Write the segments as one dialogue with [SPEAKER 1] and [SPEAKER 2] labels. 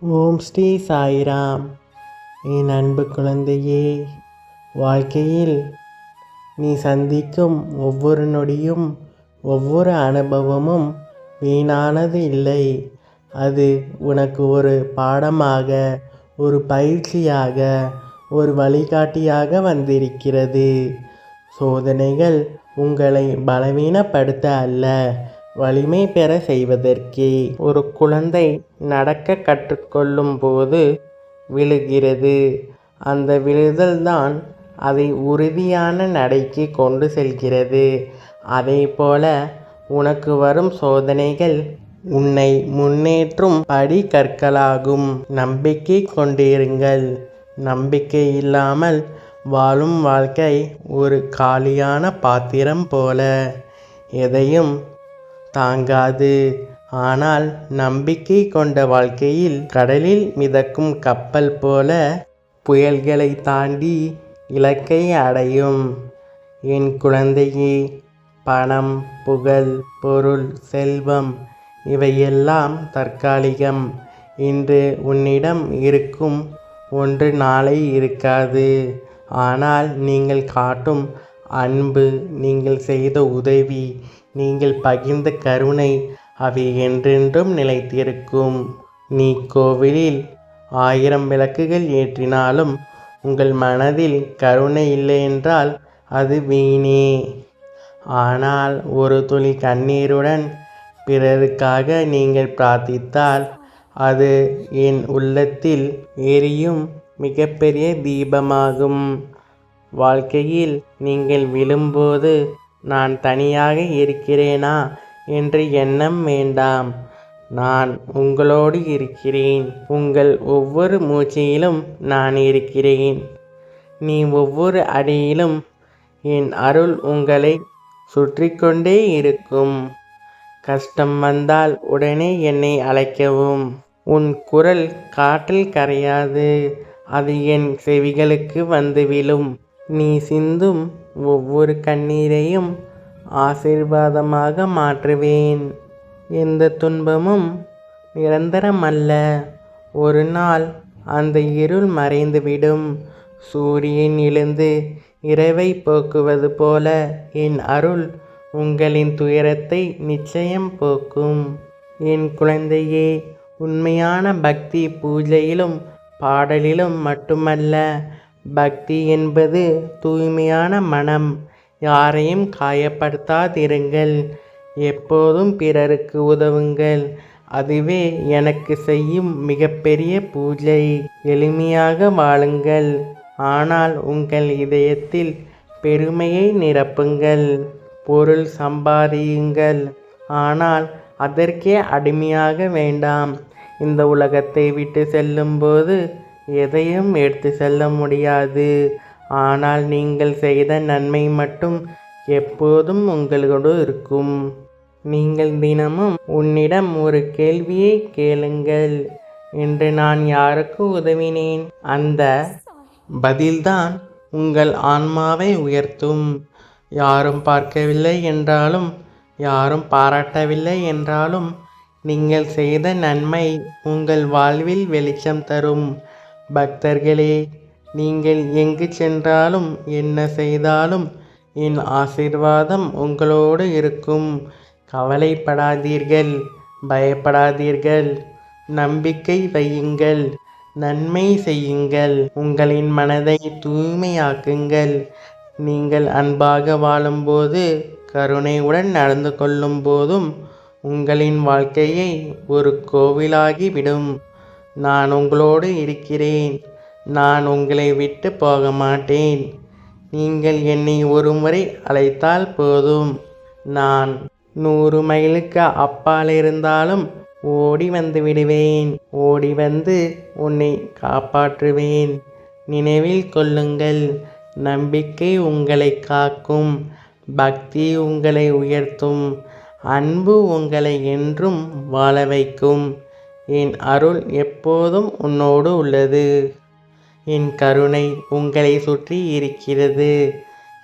[SPEAKER 1] ஓம் ஸ்ரீ சாய்ராம். என் அன்பு குழந்தையே வாழ்க்கையில் நீ சந்திக்கும் ஒவ்வொரு நொடியும் ஒவ்வொரு அனுபவமும் வீணானது இல்லை. அது உனக்கு ஒரு பாடமாக ஒரு பயிற்சியாக ஒரு வழிகாட்டியாக வந்திருக்கிறது. சோதனைகள் உங்களை பலவீனப்படுத்த அல்ல. வலிமை பெற செய்வதற்கே. ஒரு குழந்தை நடக்க கற்றுக்கொள்ளும் போது விழுகிறது. அந்த விழுதல்தான் அதை உறுதியான நடைக்கு கொண்டு செல்கிறது. அதே போல உனக்கு வரும் சோதனைகள் உன்னை முன்னேற்றும் படி கற்களாகும். நம்பிக்கை கொண்டிருங்கள். நம்பிக்கை இல்லாமல் வாழும் வாழ்க்கை ஒரு காலியான பாத்திரம் போல. எதையும் தாங்காது. ஆனால் நம்பிக்கை கொண்ட வாழ்க்கையில் கடலில் மிதக்கும் கப்பல் போல புயல்களை தாண்டி இலக்கை அடையும். என் குழந்தையே பணம் புகழ் பொருள் செல்வம் இவையெல்லாம் தற்காலிகம். இன்று உன்னிடம் இருக்கும் ஒன்று நாளை இருக்காது. ஆனால் நீங்கள் காட்டும் அன்பு நீங்கள் செய்த உதவி நீங்கள் பகிர்ந்த கருணை அவை என்றென்றும் நிலைத்திருக்கும். நீ கோவிலில் ஆயிரம் விளக்குகள் ஏற்றினாலும் உங்கள் மனதில் கருணை இல்லை என்றால் அது வீணே. ஆனால் ஒரு துளி கண்ணீருடன் பிறருக்காக நீங்கள் பிரார்த்தித்தால் அது என் உள்ளத்தில் எரியும் மிகப்பெரிய தீபமாகும். வாழ்க்கையில் நீங்கள் விழும்போது நான் தனியாக இருக்கிறேனா என்ற எண்ணம் வேண்டாம். நான் உங்களோடு இருக்கிறேன். உங்கள் ஒவ்வொரு மூச்சையிலும் நான் இருக்கிறேன். நீ ஒவ்வொரு அடியிலும் என் அருள் உங்களை சுற்றி கொண்டே இருக்கும். கஷ்டம் வந்தால் உடனே என்னை அழைக்கவும். உன் குரல் காற்றில் கரையாது. அது என் செவிகளுக்கு வந்து விழும். நீ சிந்தும் ஒவ்வொரு கண்ணீரையும் ஆசீர்வாதமாக மாற்றுவேன். எந்த துன்பமும் நிரந்தரமல்ல. ஒரு நாள் அந்த இருள் மறைந்துவிடும். சூரியன் எழுந்து இரவை போக்குவது போல என் அருள் உங்களின் துயரத்தை நிச்சயம் போக்கும். என் குழந்தையே உண்மையான பக்தி பூஜையிலும் பாடலிலும் மட்டுமல்ல பக்தி என்பது தூய்மையான மனம். யாரையும் காயப்படுத்தாதிருங்கள். எப்போதும் பிறருக்கு உதவுங்கள். அதுவே எனக்கு செய்யும் மிகப்பெரிய பூஜை. எளிமையாக வாழுங்கள். ஆனால் உங்கள் இதயத்தில் பெருமையை நிரப்புங்கள். பொருள் சம்பாதியுங்கள். ஆனால் அதற்கே அடிமையாக வேண்டாம். இந்த உலகத்தை விட்டு செல்லும்போது எதையும் எடுத்து செல்ல முடியாது. ஆனால் நீங்கள் செய்த நன்மை மட்டும் எப்போதும் உங்களோடு இருக்கும். நீங்கள் தினமும் உன்னிடம் ஒரு கேள்வியை கேளுங்கள் என்று நான் யாருக்கு உதவினேன்? அந்த பதில்தான் உங்கள் ஆன்மாவை உயர்த்தும். யாரும் பார்க்கவில்லை என்றாலும் யாரும் பாராட்டவில்லை என்றாலும் நீங்கள் செய்த நன்மை உங்கள் வாழ்வில் வெளிச்சம் தரும். பக்தர்களே நீங்கள் எங்கு சென்றாலும் என்ன செய்தாலும் என் ஆசீர்வாதம் உங்களோடு இருக்கும். கவலைப்படாதீர்கள் பயப்படாதீர்கள். நம்பிக்கை வையுங்கள் நன்மை செய்யுங்கள். உங்களின் மனதை தூய்மையாக்குங்கள். நீங்கள் அன்பாக வாழும்போது கருணையுடன் நடந்து கொள்ளும் போதும் உங்களின் வாழ்க்கையை ஒரு கோவிலாகிவிடும் நான் உங்களோடு இருக்கிறேன். நான் உங்களை விட்டு போக மாட்டேன் நீங்கள் என்னை ஒருமுறை அழைத்தால் போதும். நான் நூறு மைலுக்கு அப்பால் இருந்தாலும் ஓடி வந்து விடுவேன். ஓடி வந்து உன்னை காப்பாற்றுவேன். நினைவில் கொள்ளுங்கள். நம்பிக்கை உங்களை காக்கும். பக்தி உங்களை உயர்த்தும். அன்பு உங்களை என்றும் வாழ வைக்கும். என் அருள் எப்போதும் உன்னோடு உள்ளது. என் கருணை உங்களை சுற்றி இருக்கிறது.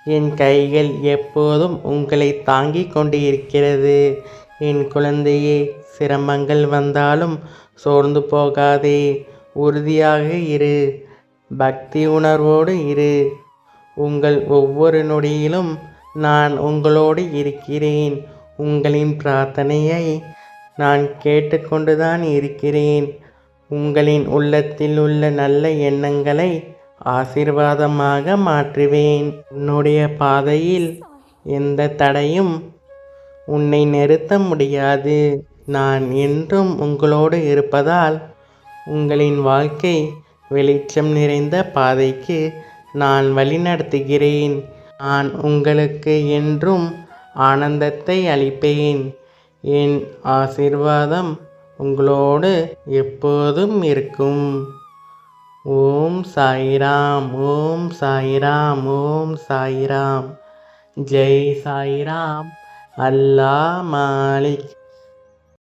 [SPEAKER 1] என் கைகள் எப்போதும் உங்களை தாங்கிக் கொண்டு இருக்கிறது. என் குழந்தையே சிரமங்கள் வந்தாலும் சோர்ந்து போகாதே. உறுதியாக இரு. பக்தி உணர்வோடு இரு. உங்கள் ஒவ்வொரு நொடியிலும் நான் உங்களோடு இருக்கிறேன். உங்களின் பிரார்த்தனையை நான் கேட்டுக்கொண்டுதான் இருக்கிறேன். உங்களின் உள்ளத்தில் உள்ள நல்ல எண்ணங்களை ஆசீர்வாதமாக மாற்றுவேன். உன்னுடைய பாதையில் எந்த தடையும் உன்னை நிறுத்த முடியாது. நான் என்றும் உங்களோடு இருப்பதால் உங்களின் வாழ்க்கை வெளிச்சம் நிறைந்த பாதைக்கு நான் வழிநடத்துகிறேன். நான் உங்களுக்கு என்றும் ஆனந்தத்தை அளிப்பேன். என் ஆசீர்வாதம் உங்களோடு எப்போதும் இருக்கும். ஓம் சாய்ராம் ஓம் சாய்ராம் ஓம் சாய்ராம். ஜெய் சாய்ராம். அல்லா மாலிக்.